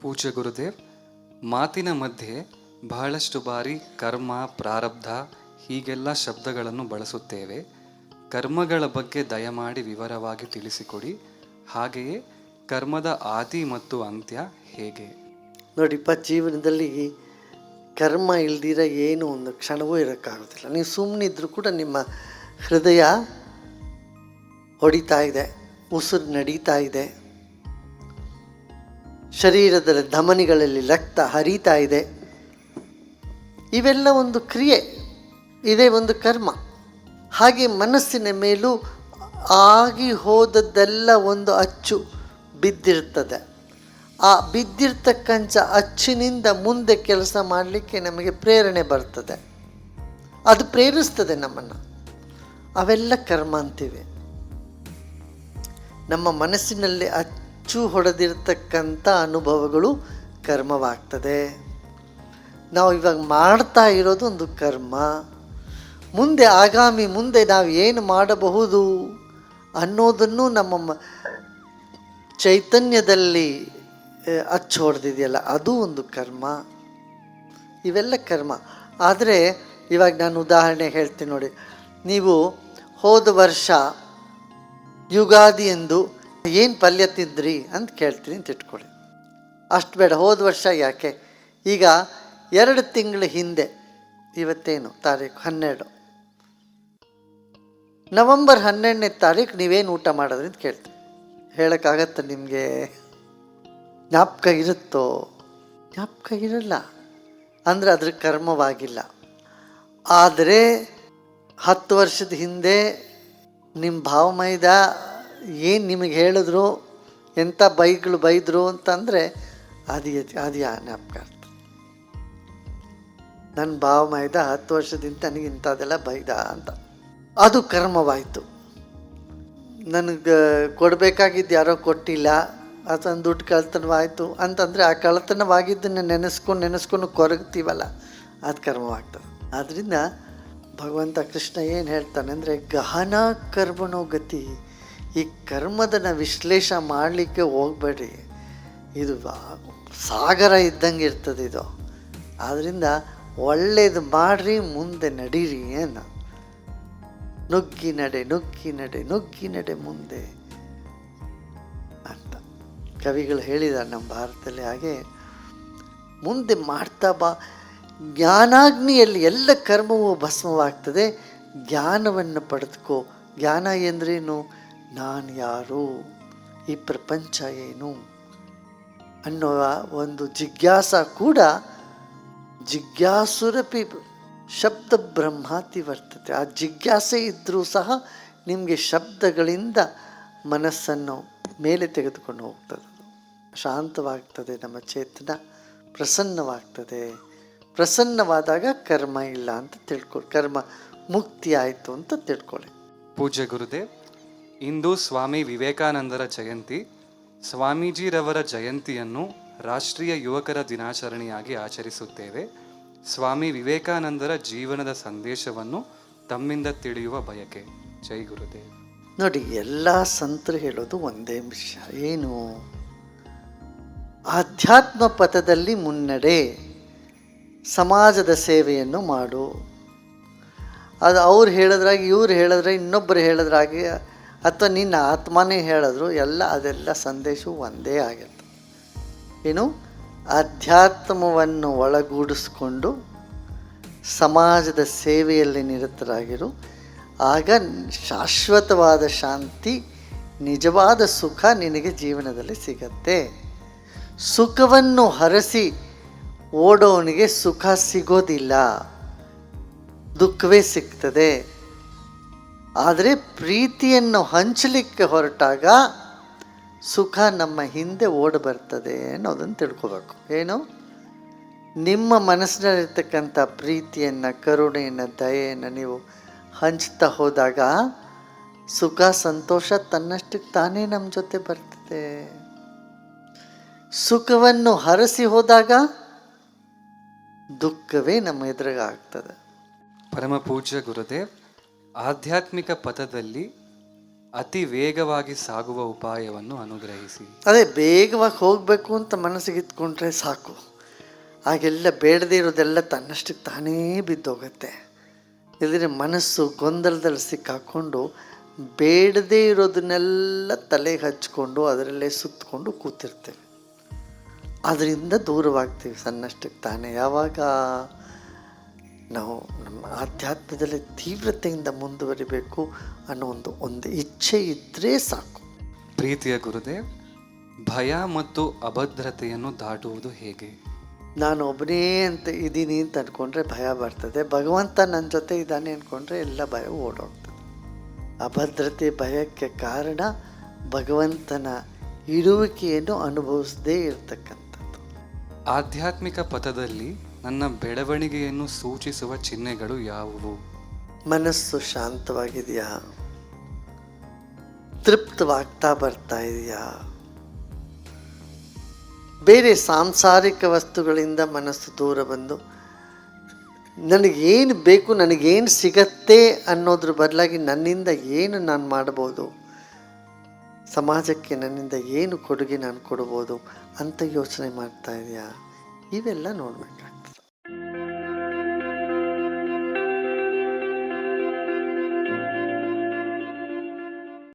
ಪೂಜ್ಯ ಗುರುದೇವ್, ಮಾತಿನ ಮಧ್ಯೆ ಬಹಳಷ್ಟು ಬಾರಿ ಕರ್ಮ, ಪ್ರಾರಬ್ಧ, ಹೀಗೆಲ್ಲ ಶಬ್ದಗಳನ್ನು ಬಳಸುತ್ತೇವೆ. ಕರ್ಮಗಳ ಬಗ್ಗೆ ದಯಮಾಡಿ ವಿವರವಾಗಿ ತಿಳಿಸಿಕೊಡಿ. ಹಾಗೆಯೇ ಕರ್ಮದ ಆದಿ ಮತ್ತು ಅಂತ್ಯ ಹೇಗೆ? ನೋಡಿಪ್ಪ ಜೀವನದಲ್ಲಿ ಕರ್ಮ ಇಲ್ದಿರ ಏನು ಒಂದು ಕ್ಷಣವೂ ಇರೋಕ್ಕಾಗೋದಿಲ್ಲ. ನೀವು ಸುಮ್ಮನಿದ್ರು ಕೂಡ ನಿಮ್ಮ ಹೃದಯ ಹೊಡಿತಾ ಇದೆ, ಉಸಿರು ನಡೀತಾ ಇದೆ. ಶರೀರದ ಧಮನಿಗಳಲ್ಲಿ ರಕ್ತ ಹರಿತಾ ಇದೆ. ಇವೆಲ್ಲ ಒಂದು ಕ್ರಿಯೆ, ಇದೇ ಒಂದು ಕರ್ಮ. ಹಾಗೆ ಮನಸ್ಸಿನ ಮೇಲೂ ಆಗಿ ಹೋದದ್ದೆಲ್ಲ ಒಂದು ಅಚ್ಚು ಬಿದ್ದಿರ್ತದೆ. ಆ ಬಿದ್ದಿರ್ತಕ್ಕಂಥ ಅಚ್ಚಿನಿಂದ ಮುಂದೆ ಕೆಲಸ ಮಾಡಲಿಕ್ಕೆ ನಮಗೆ ಪ್ರೇರಣೆ ಬರ್ತದೆ. ಅದು ಪ್ರೇರಿಸ್ತದೆ ನಮ್ಮನ್ನು. ಅವೆಲ್ಲ ಕರ್ಮ ಅಂತೀವಿ. ನಮ್ಮ ಮನಸ್ಸಿನಲ್ಲಿ ಅಚ್ಚು ಹೊಡೆದಿರ್ತಕ್ಕಂಥ ಅನುಭವಗಳು ಕರ್ಮವಾಗ್ತದೆ. ನಾವು ಇವಾಗ ಮಾಡ್ತಾ ಇರೋದು ಒಂದು ಕರ್ಮ. ಮುಂದೆ ಆಗಾಮಿ ಮುಂದೆ ನಾವು ಏನು ಮಾಡಬಹುದು ಅನ್ನೋದನ್ನು ನಮ್ಮ ಚೈತನ್ಯದಲ್ಲಿ ಅಚ್ಚು ಹೊಡೆದಿದೆಯಲ್ಲ, ಅದು ಒಂದು ಕರ್ಮ. ಇವೆಲ್ಲ ಕರ್ಮ. ಆದರೆ ಇವಾಗ ನಾನು ಉದಾಹರಣೆ ಹೇಳ್ತೀನಿ ನೋಡಿ. ನೀವು ಹೋದ ವರ್ಷ ಯುಗಾದಿ ಎಂದು ಏನು ಪಲ್ಯ ತಿಂದ್ರಿ ಅಂತ ಕೇಳ್ತೀನಿ ಅಂತ ಇಟ್ಕೊಳ್ಳಿ. ಅಷ್ಟು ಬೇಡ, ಹೋದ ವರ್ಷ ಯಾಕೆ? ಈಗ ಎರಡು ತಿಂಗಳ ಹಿಂದೆ, ಇವತ್ತೇನು ತಾರೀಕು? ಹನ್ನೆರಡು. ನವಂಬರ್ ಹನ್ನೆರಡನೇ ತಾರೀಕು ನೀವೇನು ಊಟ ಮಾಡಿದ್ರಿ ಅಂತ ಕೇಳ್ತೀನಿ. ಹೇಳೋಕ್ಕಾಗತ್ತ ನಿಮಗೆ? ಜ್ಞಾಪಕ ಇರುತ್ತೋ? ಜ್ಞಾಪಕ ಇರಲ್ಲ. ಅಂದರೆ ಅದ್ರ ಕರ್ಮವಾಗಿಲ್ಲ. ಆದರೆ ಹತ್ತು ವರ್ಷದ ಹಿಂದೆ ನಿಮ್ಮ ಭಾವಮೈದ ಏನು ನಿಮಗೆ ಹೇಳಿದ್ರು ಎಂಥ ಬೈಗಳು ಬೈದರು ಅಂತಂದರೆ ಅದು ಅದು ಯಾ ಜ್ಞಾಪಕ ನನ್ನ ಭಾವ ಮೈದ ಹತ್ತು ವರ್ಷದಿಂದ ನನಗೆ ಇಂಥದ್ದೆಲ್ಲ ಬೈದ ಅಂತ. ಅದು ಕರ್ಮವಾಯಿತು. ನನಗೆ ಕೊಡಬೇಕಾಗಿದ್ದು ಯಾರೋ ಕೊಟ್ಟಿಲ್ಲ, ಅದೊಂದು ದುಡ್ಡು ಕಳ್ತನವಾಯಿತು ಅಂತಂದರೆ ಆ ಕಳ್ತನವಾಗಿದ್ದನ್ನು ನೆನೆಸ್ಕೊಂಡು ನೆನೆಸ್ಕೊಂಡು ಕೊರಗ್ತೀವಲ್ಲ, ಅದು ಕರ್ಮವಾಗ್ತದೆ. ಆದ್ದರಿಂದ ಭಗವಂತ ಕೃಷ್ಣ ಏನು ಹೇಳ್ತಾನೆ ಅಂದರೆ, ಗಹನ ಕರ್ಮಣೋ ಗತಿ ಈ ಕರ್ಮದನ ವಿಶ್ಲೇಷ ಮಾಡಲಿಕ್ಕೆ ಹೋಗಬೇಡಿ ಇದು ಸಾಗರ ಇದ್ದಂಗೆ ಇರ್ತದೆ ಇದು. ಆದ್ದರಿಂದ ಒಳ್ಳೇದು ಮಾಡ್ರಿ, ಮುಂದೆ ನಡೀರಿ ಏನು? ನುಗ್ಗಿ ನಡೆ ನುಗ್ಗಿ ನಡೆ ನುಗ್ಗಿ ನಡೆ ಮುಂದೆ ಅಂತ. ಕವಿಗಳು ಹೇಳಿದ್ದಾರೆ ನಮ್ಮ ಭಾರತದಲ್ಲಿ ಹಾಗೆ, ಮುಂದೆ ಮಾಡ್ತಾ ಬಾ. ಜ್ಞಾನಾಗ್ನಿಯಲ್ಲಿ ಎಲ್ಲ ಕರ್ಮವು ಭಸ್ಮವಾಗ್ತದೆ. ಜ್ಞಾನವನ್ನು ಪಡೆದುಕೋ. ಜ್ಞಾನ ಎಂದ್ರೇನು? ನಾನು ಯಾರು? ಈ ಪ್ರಪಂಚ ಏನು? ಅನ್ನೋ ಒಂದು ಜಿಜ್ಞಾಸ ಕೂಡ ಜಿಜ್ಞಾಸುರಪಿ ಶಬ್ದ ಬ್ರಹ್ಮಾತಿ ವರ್ತತೆ. ಆ ಜಿಜ್ಞಾಸೆ ಇದ್ದರೂ ಸಹ ನಿಮಗೆ ಶಬ್ದಗಳಿಂದ ಮನಸ್ಸನ್ನು ಮೇಲೆ ತೆಗೆದುಕೊಂಡು ಹೋಗ್ತದೆ. ಶಾಂತವಾಗ್ತದೆ ನಮ್ಮ ಚೇತನ, ಪ್ರಸನ್ನವಾಗ್ತದೆ. ಪ್ರಸನ್ನವಾದಾಗ ಕರ್ಮ ಇಲ್ಲ ಅಂತ ತಿಳ್ಕೊಳ್ಳಿ ಕರ್ಮ ಮುಕ್ತಿ ಆಯಿತು ಅಂತ ತಿಳ್ಕೊಳ್ಳಿ. ಪೂಜೆ ಗುರುದೇವ್ ಇಂದು ಸ್ವಾಮಿ ವಿವೇಕಾನಂದರ ಜಯಂತಿ, ಸ್ವಾಮೀಜಿರವರ ಜಯಂತಿಯನ್ನು ರಾಷ್ಟ್ರೀಯ ಯುವಕರ ದಿನಾಚರಣೆಯಾಗಿ ಆಚರಿಸುತ್ತೇವೆ. ಸ್ವಾಮಿ ವಿವೇಕಾನಂದರ ಜೀವನದ ಸಂದೇಶವನ್ನು ತಮ್ಮಿಂದ ತಿಳಿಯುವ ಬಯಕೆ. ಜೈ ಗುರುದೇವ್. ನೋಡಿ, ಎಲ್ಲ ಸಂತರು ಹೇಳೋದು ಒಂದೇ ವಿಷಯ. ಏನು? ಆಧ್ಯಾತ್ಮ ಪಥದಲ್ಲಿ ಮುನ್ನಡೆ, ಸಮಾಜದ ಸೇವೆಯನ್ನು ಮಾಡು. ಅದು ಅವ್ರು ಹೇಳಿದ್ರಾಗಿ, ಇವ್ರು ಹೇಳಿದ್ರೆ ಇನ್ನೊಬ್ಬರು ಹೇಳಿದ್ರಾಗಿ ಅಥವಾ ನಿನ್ನ ಆತ್ಮನೇ ಹೇಳಿದ್ರು, ಎಲ್ಲ ಅದೆಲ್ಲ ಸಂದೇಶ ಒಂದೇ ಆಗಿತ್ತು. ಏನು? ಅಧ್ಯಾತ್ಮವನ್ನು ಒಳಗೂಡಿಸ್ಕೊಂಡು ಸಮಾಜದ ಸೇವೆಯಲ್ಲಿ ನಿರತರಾಗಿರು. ಆಗ ಶಾಶ್ವತವಾದ ಶಾಂತಿ, ನಿಜವಾದ ಸುಖ ನಿನಗೆ ಜೀವನದಲ್ಲಿ ಸಿಗತ್ತೆ. ಸುಖವನ್ನು ಹರಸಿ ಓಡೋವನಿಗೆ ಸುಖ ಸಿಗೋದಿಲ್ಲ. ದುಃಖವೇ ಸಿಗ್ತದೆ. ಆದರೆ ಪ್ರೀತಿಯನ್ನು ಹಂಚಲಿಕ್ಕೆ ಹೊರಟಾಗ ಸುಖ ನಮ್ಮ ಹಿಂದೆ ಓಡಿ ಬರ್ತದೆ ಅನ್ನೋದನ್ನು ತಿಳ್ಕೊಬೇಕು. ಏನು? ನಿಮ್ಮ ಮನಸ್ಸಿನಲ್ಲಿರ್ತಕ್ಕಂಥ ಪ್ರೀತಿಯನ್ನು, ಕರುಣೆಯನ್ನು, ದಯೆಯನ್ನು ನೀವು ಹಂಚ್ತಾ ಹೋದಾಗ ಸುಖ, ಸಂತೋಷ ತನ್ನಷ್ಟಕ್ಕೆ ತಾನೇ ನಮ್ಮ ಜೊತೆ ಬರ್ತದೆ. ಸುಖವನ್ನು ಹರಸಿ ಹೋದಾಗ ದುಃಖವೇ ನಮ್ಮ ಎದುರಿಗಾಗ್ತದೆ. ಪರಮ ಪೂಜ್ಯ ಗುರುದೇವ್ ಆಧ್ಯಾತ್ಮಿಕ ಪಥದಲ್ಲಿ ಅತಿ ವೇಗವಾಗಿ ಸಾಗುವ ಉಪಾಯವನ್ನು ಅನುಗ್ರಹಿಸಿ. ಅದೇ ಬೇಗವಾಗಿ ಹೋಗಬೇಕು ಅಂತ ಮನಸ್ಸಿಗೆ ಇಟ್ಕೊಂಡ್ರೆ ಸಾಕು. ಆಗೆಲ್ಲ ಬೇಡದೇ ಇರೋದೆಲ್ಲ ತನ್ನಷ್ಟಕ್ಕೆ ತಾನೇ ಬಿದ್ದೋಗತ್ತೆ. ಇಲ್ಲದ್ರೆ ಮನಸ್ಸು ಗೊಂದಲದಲ್ಲಿ ಸಿಕ್ಕಾಕೊಂಡು ಬೇಡದೇ ಇರೋದನ್ನೆಲ್ಲ ತಲೆಗೆ ಹಚ್ಕೊಂಡು ಅದರಲ್ಲೇ ಸುತ್ತಕೊಂಡು ಕೂತಿರ್ತೇವೆ. ಅದರಿಂದ ದೂರವಾಗ್ತೀವಿ ಸಣ್ಣಷ್ಟಕ್ಕೆ ತಾನೇ. ಯಾವಾಗ? ನಾವು ನಮ್ಮ ಆಧ್ಯಾತ್ಮದಲ್ಲಿ ತೀವ್ರತೆಯಿಂದ ಮುಂದುವರಿಬೇಕು ಅನ್ನೋ ಒಂದು ಒಂದು ಇಚ್ಛೆ ಇದ್ದರೆ ಸಾಕು. ಪ್ರೀತಿಯ ಗುರುದೇವ್ ಭಯ ಮತ್ತು ಅಭದ್ರತೆಯನ್ನು ದಾಟುವುದು ಹೇಗೆ? ನಾನು ಒಬ್ಬನೇ ಅಂತ ಇದ್ದೀನಿ ಅಂತ ಅಂದ್ಕೊಂಡ್ರೆ ಭಯ ಬರ್ತದೆ ಭಗವಂತ ನನ್ನ ಜೊತೆ ಇದ್ದಾನೆ ಅಂದ್ಕೊಂಡ್ರೆ ಎಲ್ಲ ಭಯ ಓಡೋಗ್ತದೆ. ಅಭದ್ರತೆ ಭಯಕ್ಕೆ ಕಾರಣ ಭಗವಂತನ ಇರುವಿಕೆಯನ್ನು ಅನುಭವಿಸದೇ ಇರತಕ್ಕಂಥದ್ದು. ಆಧ್ಯಾತ್ಮಿಕ ಪಥದಲ್ಲಿ ನನ್ನ ಬೆಳವಣಿಗೆಯನ್ನು ಸೂಚಿಸುವ ಚಿಹ್ನೆಗಳು ಯಾವುವು? ಮನಸ್ಸು ಶಾಂತವಾಗಿದೆಯಾ? ತೃಪ್ತವಾಗ್ತಾ ಬರ್ತಾ ಇದೆಯಾ? ಬೇರೆ ಸಾಂಸಾರಿಕ ವಸ್ತುಗಳಿಂದ ಮನಸ್ಸು ದೂರ ಬಂದು, ನನಗೇನು ಬೇಕು, ನನಗೇನು ಸಿಗತ್ತೆ ಅನ್ನೋದ್ರ ಬದಲಾಗಿ ನನ್ನಿಂದ ಏನು ನಾನು ಮಾಡ್ಬೋದು ಸಮಾಜಕ್ಕೆ ನನ್ನಿಂದ ಏನು ಕೊಡುಗೆ ನಾನು ಕೊಡ್ಬೋದು ಅಂತ ಯೋಚನೆ ಮಾಡ್ತಾ ಇದೆಯಾ? ಇವೆಲ್ಲ ನೋಡ್ಬೇಕಾಗ್ತದೆ